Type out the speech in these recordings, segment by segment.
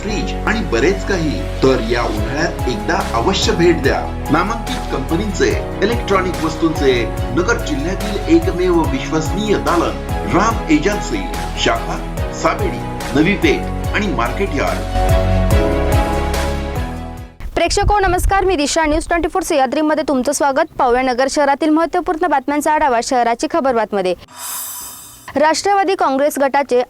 Fridge आणि बरेच काही. तर या उन्हाळ्यात एकदा अवश्य भेट द्या. नामांकित कंपनीचे इलेक्ट्रॉनिक वस्तूंचे नगर जिल्ह्यातील एकमेव विश्वसनीय दालन राम एजन्सी शाखा साबेडी नवी पेठ आणि मार्केट यार्ड. प्रेक्षको हो, नमस्कार. मी दिशा. न्यूज ट्वेंटी फोर सह्याद्रीमध्ये तुमचं स्वागत. पावळे नगर शहरातील महत्त्वपूर्ण बातम्यांचा आढावा शहराची खबर बातमध्ये. राष्ट्रवादी काँग्रेस गटाचे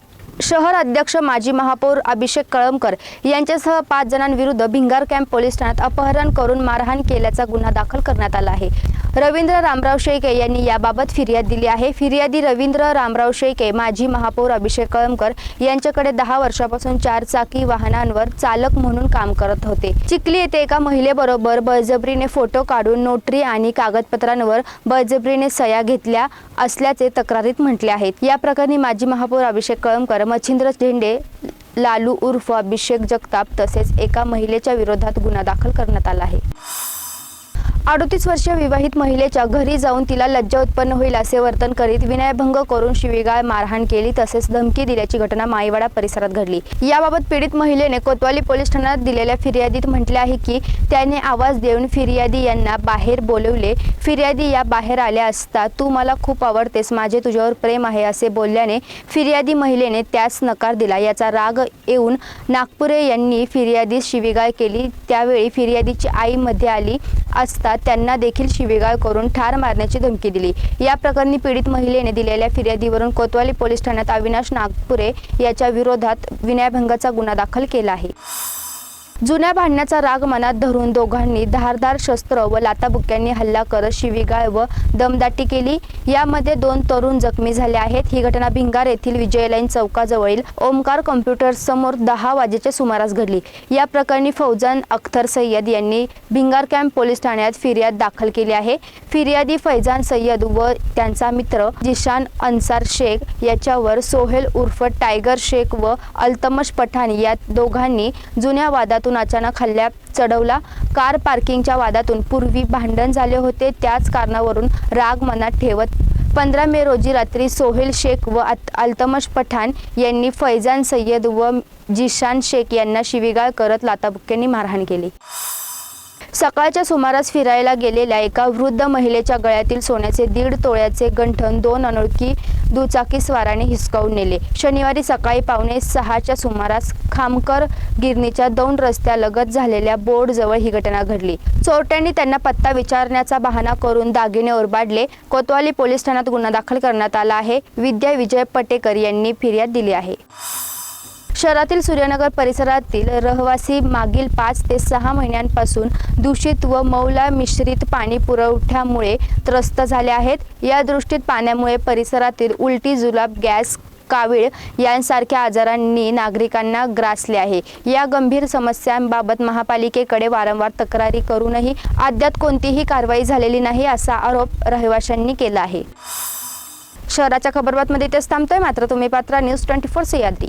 शहर अध्यक्ष माजी महापौर अभिषेक कळमकर यांच्यासह पाच जणांविरुद्ध भिंगार कॅम्प पोलीस ठाण्यात अपहरण करून मारहाण केल्याचा गुन्हा दाखल करण्यात आला आहे. रवींद्र रामराव शेळके यांनी याबाबत फिर्याद दिली आहे. फिर्यादी रवींद्र रामराव शेळके माजी महापौर अभिषेक कळमकर यांच्याकडे दहा वर्षापासून चार चाकी वाहनांवर चालक म्हणून काम करत होते. चिखली येथे एका महिलेबरोबर बळजबरीने फोटो काढून नोटरी आणि कागदपत्रांवर बळजबरीने सह्या घेतल्या असल्याचे तक्रारीत म्हटले आहेत या प्रकरणी माजी महापौर अभिषेक कळमकर मच्छिंद्र झेंडे लालू उर्फ अभिषेक जगताप तसेच एका महिलेच्या विरोधात गुन्हा दाखल करण्यात आला आहे. अडोतीस वर्षीय विवाहित महिलेच्या घरी जाऊन तिला लज्जा उत्पन्न होईल असे वर्तन करीत विनयभंग करून शिवीगाळ मारहाण केली तसेच धमकी दिल्याची घटना माईवाडा परिसरात घडली. याबाबत पीडित महिलेने कोतवाली पोलीस ठाण्यात दिलेल्या फिर्यादीत म्हटले आहे की त्याने आवाज देऊन फिर्यादी यांना बाहेर बोलवले. फिर्यादी या बाहेर आल्या असता तू मला खूप आवडतेस माझे तुझ्यावर प्रेम आहे असे बोलल्याने फिर्यादी महिलेने त्यास नकार दिला. याचा राग येऊन नागपुरे यांनी फिर्यादीस शिवीगाळ केली. त्यावेळी फिर्यादीची आई मध्ये आली असता त्यांना देखील शिवीगाळ करून ठार मारण्याची धमकी दिली. या प्रकरणी पीडित महिलेने दिलेल्या फिर्यादीवरून कोतवाली पोलीस ठाण्यात अविनाश नागपुरे याच्या विरोधात विनयभंगाचा गुन्हा दाखल केला आहे. जुन्या भांडण्याचा राग मनात धरून दोघांनी धारदार शस्त्र व लाताबुक्यांनी हल्ला करत शिवीगाळ व दमदाटी केली. यामध्ये दोन तरुण जखमी झाले आहेत. ही घटना भिंगार येथील विजय लाईन चौकाजवळील ओमकार कॉम्प्युटर समोर दहा वाजेच्या सुमारास घडली. या प्रकरणी फौजान अख्तर सय्यद यांनी भिंगार कॅम्प पोलीस ठाण्यात फिर्याद दाखल केली आहे. फिर्यादी फैजान सय्यद व त्यांचा मित्र जिशान अन्सार शेख याच्यावर सोहेल उर्फ टायगर शेख व अल्तमश पठाण या दोघांनी जुन्या वादातून अचानक हल्ला चढवला. कार पार्किंगच्या वादातून पूर्वी भांडण झाले होते त्याच कारणावरून राग मनात ठेवत पंधरा मे रोजी रात्री सोहेल शेख व अल्तमश पठाण यांनी फैजान सय्यद व जिशान शेख यांना शिवीगाळ करत लाताबुक्क्यांनी मारहाण केली. सकाळच्या सुमारास फिरायला गेलेल्या एका वृद्ध महिलेच्या गळ्यातील सोन्याचे दीड तोळ्याचे गंठण दोन अनोळखी दुचाकी स्वाराने हिसकावून नेले. शनिवारी सकाळी पावणे सहाच्या सुमारास खामकर गिरणीच्या दोन रस्त्यालगत झालेल्या बोर्डजवळ ही घटना घडली. चोरट्यांनी त्यांना पत्ता विचारण्याचा बहाणा करून दागिने ओरबाडले. कोतवाली पोलीस ठाण्यात गुन्हा दाखल करण्यात आला आहे. विद्या विजय पटेकर यांनी फिर्याद दिली आहे. शहरातील सूर्यनगर परिसरातील रहिवासी मागील पाच ते सहा महिन्यांपासून दूषित व मौला मिश्रित पाणी पुरवठ्यामुळे त्रस्त झाले आहेत. या दृष्टीत पाण्यामुळे परिसरातील उलटी जुलाब गॅस कावीळ यांसारख्या आजारांनी नागरिकांना ग्रासले आहे. या गंभीर समस्यांबाबत महापालिकेकडे वारंवार तक्रारी करूनही अद्याप कोणतीही कारवाई झालेली नाही असा आरोप रहिवाशांनी केला आहे. शहराच्या खबरबातमध्ये इथेच थांबतोय. मात्र तुम्ही पात्रा न्यूज ट्वेंटी फोर सह्याद्री